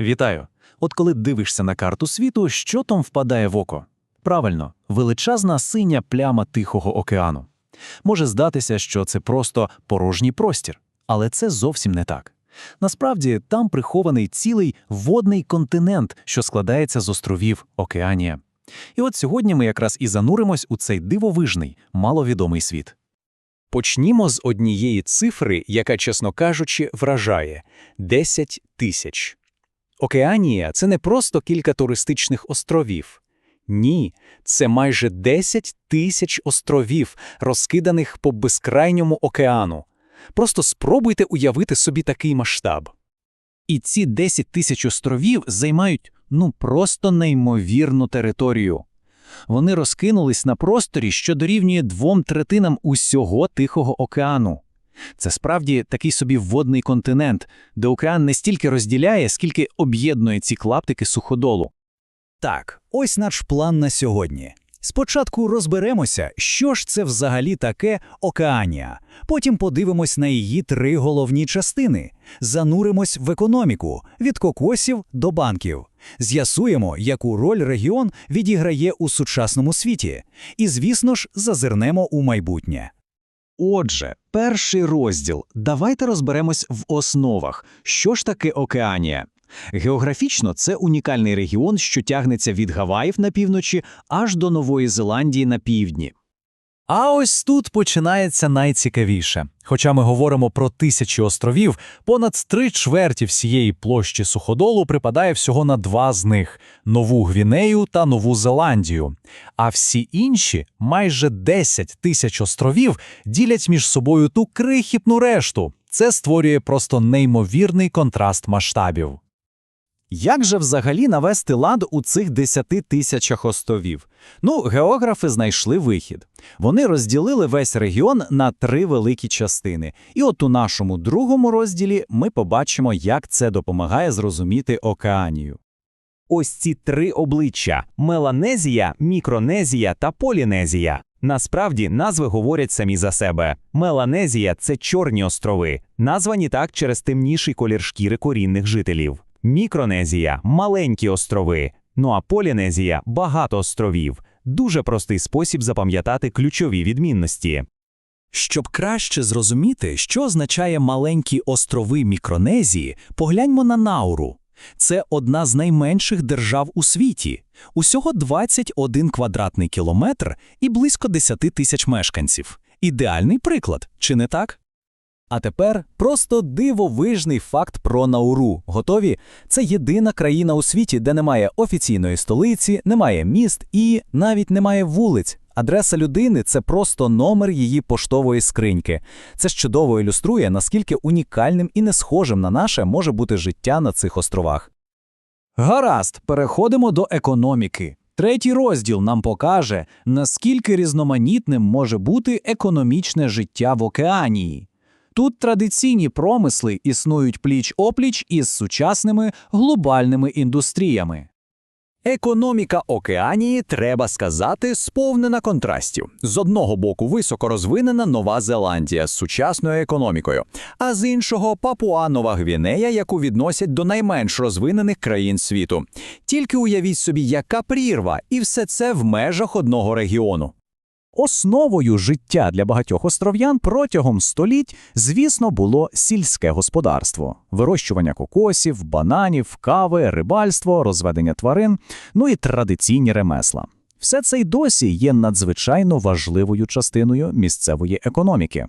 Вітаю! От коли дивишся на карту світу, що там впадає в око? Правильно, величезна синя пляма Тихого океану. Може здатися, що це просто порожній простір, але це зовсім не так. Насправді там прихований цілий водний континент, що складається з островів Океанія. І от сьогодні ми якраз і зануримось у цей дивовижний, маловідомий світ. Почнімо з однієї цифри, яка, чесно кажучи, вражає – 10 тисяч. Океанія – це не просто кілька туристичних островів. Ні, це майже 10 тисяч островів, розкиданих по безкрайньому океану. Просто спробуйте уявити собі такий масштаб. І ці 10 тисяч островів займають ну просто неймовірну територію. Вони розкинулись на просторі, що дорівнює двом третинам усього Тихого океану. Це справді такий собі водний континент, де океан не стільки розділяє, скільки об'єднує ці клаптики суходолу. Так, ось наш план на сьогодні. Спочатку розберемося, що ж це взагалі таке океанія. Потім подивимось на її три головні частини, зануримось в економіку від кокосів до банків. З'ясуємо, яку роль регіон відіграє у сучасному світі. І, звісно ж, зазирнемо у майбутнє. Отже, перший розділ. Давайте розберемось в основах. Що ж таке Океанія? Географічно це унікальний регіон, що тягнеться від Гаваїв на півночі аж до Нової Зеландії на півдні. А ось тут починається найцікавіше. Хоча ми говоримо про тисячі островів, понад три чверті всієї площі суходолу припадає всього на два з них Нову Гвінею та Нову Зеландію. А всі інші, майже 10 тисяч островів, ділять між собою ту крихітну решту. Це створює просто неймовірний контраст масштабів. Як же взагалі навести лад у цих 10 тисячах островів? Ну, географи знайшли вихід. Вони розділили весь регіон на три великі частини. І от у нашому другому розділі ми побачимо, як це допомагає зрозуміти океанію. Ось ці три обличчя – Меланезія, Мікронезія та Полінезія. Насправді назви говорять самі за себе. Меланезія – це чорні острови, названі так через темніший колір шкіри корінних жителів. Мікронезія – маленькі острови, ну а Полінезія – багато островів. Дуже простий спосіб запам'ятати ключові відмінності. Щоб краще зрозуміти, що означає маленькі острови Мікронезії, погляньмо на Науру. Це одна з найменших держав у світі. Усього 21 квадратний кілометр і близько 10 тисяч мешканців. Ідеальний приклад, чи не так? А тепер просто дивовижний факт про Науру. Готові? Це єдина країна у світі, де немає офіційної столиці, немає міст і навіть немає вулиць. Адреса людини це просто номер її поштової скриньки. Це чудово ілюструє, наскільки унікальним і не схожим на наше може бути життя на цих островах. Гаразд, переходимо до економіки. Третій розділ нам покаже, наскільки різноманітним може бути економічне життя в океанії. Тут традиційні промисли існують пліч-опліч із сучасними глобальними індустріями. Економіка Океанії, треба сказати, сповнена контрастів. З одного боку високорозвинена Нова Зеландія з сучасною економікою, а з іншого Папуа Нова Гвінея, яку відносять до найменш розвинених країн світу. Тільки уявіть собі, яка прірва, і все це в межах одного регіону. Основою життя для багатьох остров'ян протягом століть, звісно, було сільське господарство, вирощування кокосів, бананів, кави, рибальство, розведення тварин, ну і традиційні ремесла. Все це й досі є надзвичайно важливою частиною місцевої економіки.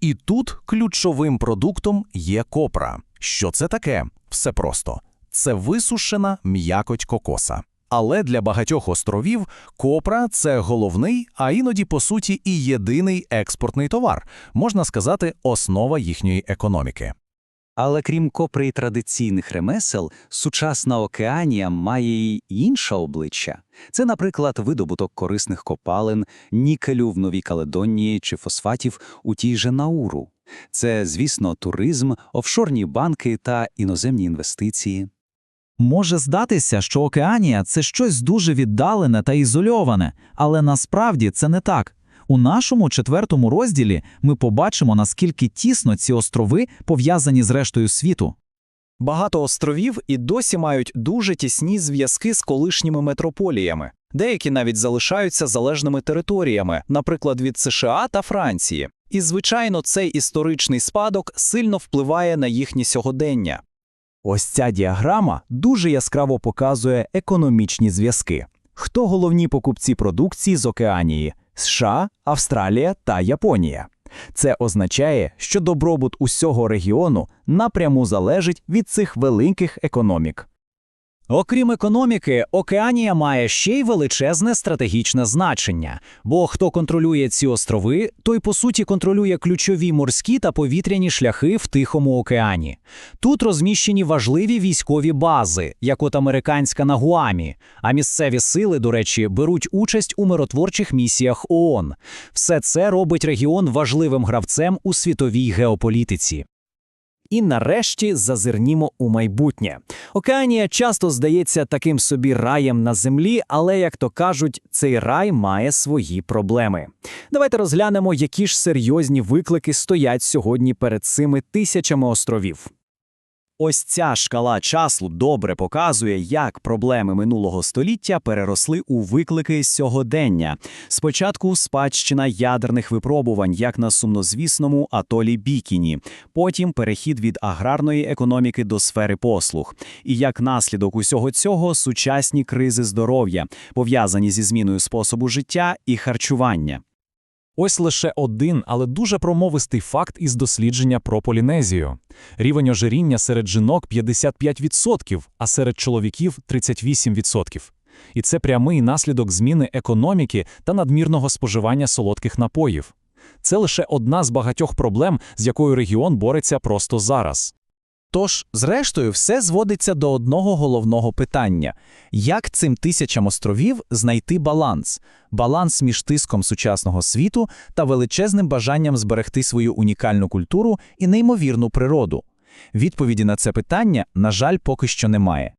І тут ключовим продуктом є копра. Що це таке? Все просто. Це висушена м'якоть кокоса. Але для багатьох островів копра це головний, а іноді, по суті, і єдиний експортний товар, можна сказати, основа їхньої економіки. Але крім копри і традиційних ремесел, сучасна океанія має й інше обличчя. Це, наприклад, видобуток корисних копалин, нікелю в Новій Каледонії чи фосфатів у тій же Науру. Це, звісно, туризм, офшорні банки та іноземні інвестиції. Може здатися, що Океанія це щось дуже віддалене та ізольоване, але насправді це не так. У нашому четвертому розділі ми побачимо, наскільки тісно ці острови пов'язані з рештою світу. Багато островів і досі мають дуже тісні зв'язки з колишніми метрополіями. Деякі навіть залишаються залежними територіями, наприклад, від США та Франції. І, звичайно, цей історичний спадок сильно впливає на їхнє сьогодення. Ось ця діаграма дуже яскраво показує економічні зв'язки. Хто головні покупці продукції з Океанії? США, Австралія та Японія. Це означає, що добробут усього регіону напряму залежить від цих великих економік. Окрім економіки, Океанія має ще й величезне стратегічне значення, бо хто контролює ці острови, той по суті контролює ключові морські та повітряні шляхи в Тихому океані. Тут розміщені важливі військові бази, як от американська на Гуамі, а місцеві сили, до речі, беруть участь у миротворчих місіях ООН. Все це робить регіон важливим гравцем у світовій геополітиці. І нарешті зазирнімо у майбутнє. Океанія часто здається таким собі раєм на землі, але, як то кажуть, цей рай має свої проблеми. Давайте розглянемо, які ж серйозні виклики стоять сьогодні перед цими тисячами островів. Ось ця шкала часу добре показує, як проблеми минулого століття переросли у виклики сьогодення. Спочатку спадщина ядерних випробувань, як на сумнозвісному атолі Бікіні, потім перехід від аграрної економіки до сфери послуг. І як наслідок усього цього сучасні кризи здоров'я, пов'язані зі зміною способу життя і харчування. Ось лише один, але дуже промовистий факт із дослідження про Полінезію. Рівень ожиріння серед жінок 55%, а серед чоловіків 38%. І це прямий наслідок зміни економіки та надмірного споживання солодких напоїв. Це лише одна з багатьох проблем, з якою регіон бореться просто зараз. Тож, зрештою, все зводиться до одного головного питання: як цим тисячам островів знайти баланс? Баланс між тиском сучасного світу та величезним бажанням зберегти свою унікальну культуру і неймовірну природу. Відповіді на це питання, на жаль, поки що немає.